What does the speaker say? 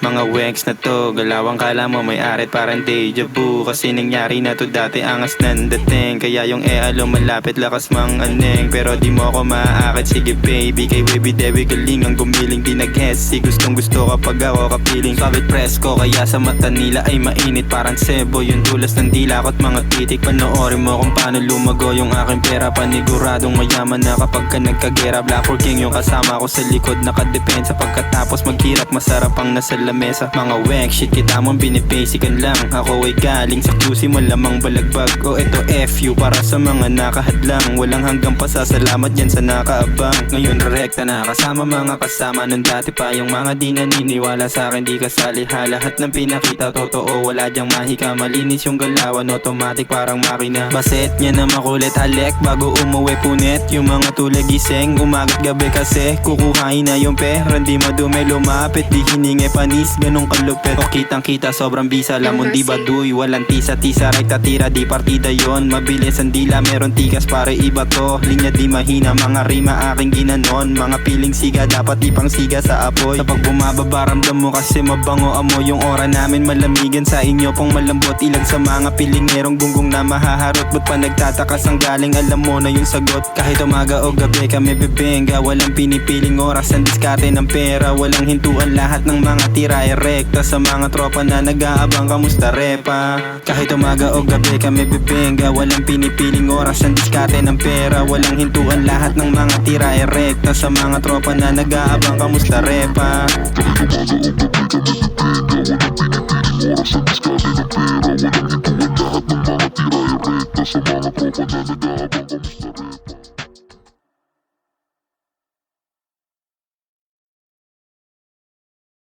mga weeks na to Galawang kala mo may arit parang deja vu. Kasi nangyari na to dati angas ng dating Kaya yung EA lumalapit lakas mang aneng. Pero di mo ako maaakit sige baby. Kay baby Debbie galing ang gumiling di nag-hesi. Gustong gusto kapag ako kapiling. Kabit press ko kaya sa mata nila ay mainit. Parang sebo yung dulas ng dila ko't mga titik. Panoorin mo kung paano lumago yung aking pera. Paniguradong mayaman na kapag ka nagkagera. Black or King yung kasama ko sa likod. Nakadepensa pagkatapos maghirap Masarap ang nasa lamesa Mga wek shit kita mong binibasican lang. Ako ay galing sa QC malamang balagbag. O eto FU para sa mga nakahadlang. Walang hanggang pasasalamat yan sa nakaabang. Ngayon rekta na kasama mga kasama Nung dati pa. Yung mga di naniniwala sa akin Di kasali ha. Lahat ng pinakita Totoo wala dyang mahika Malinis yung galawan automatic parang makina. Baset niya na makulit halek Bago umuwi punit. Yung mga tulad gising Umagat gabi kasi Kukuhain na yung pera. Di madumi lumapit Di hiningi panis Ganong kalupit. O kitang kita sobrang bisa Lamon di baduy Walang tisa tisa Rekta tira. Di partida yon Mabilis ang dila. Meron tikas pare iba to. Linya di mahina. Mga rima aking ginanon. Mga piling siga Dapat ipang siga sa apoy. Kapag bumababa ramdam mo kasi mabango amo Yung ora namin malamigan sa inyo. Pong malambot Ilang sa mga pilingerong gunggong na mahaharot. Ba't pa nagtatakas ang galing? Alam mo na yung sagot. Kahit umaga o gabi kami bebenga Walang pinipiling oras ang diskarte ng pera. Walang hintuan lahat ng mga tira ay rekta Sa mga tropa na nag-aabang kamusta repa? Kahit umaga o gabi kami bebenga Walang pinipiling oras ang diskarte ng pera Walang hintuan lahat ng mga tira ay rekta Sa mga tropa na nag-aabang kamusta repa Oras sa diskarte ng pera. Walang hintuan lahat ng mga tira ay rekta Sa mga tropa na nag-aabang kamusta repa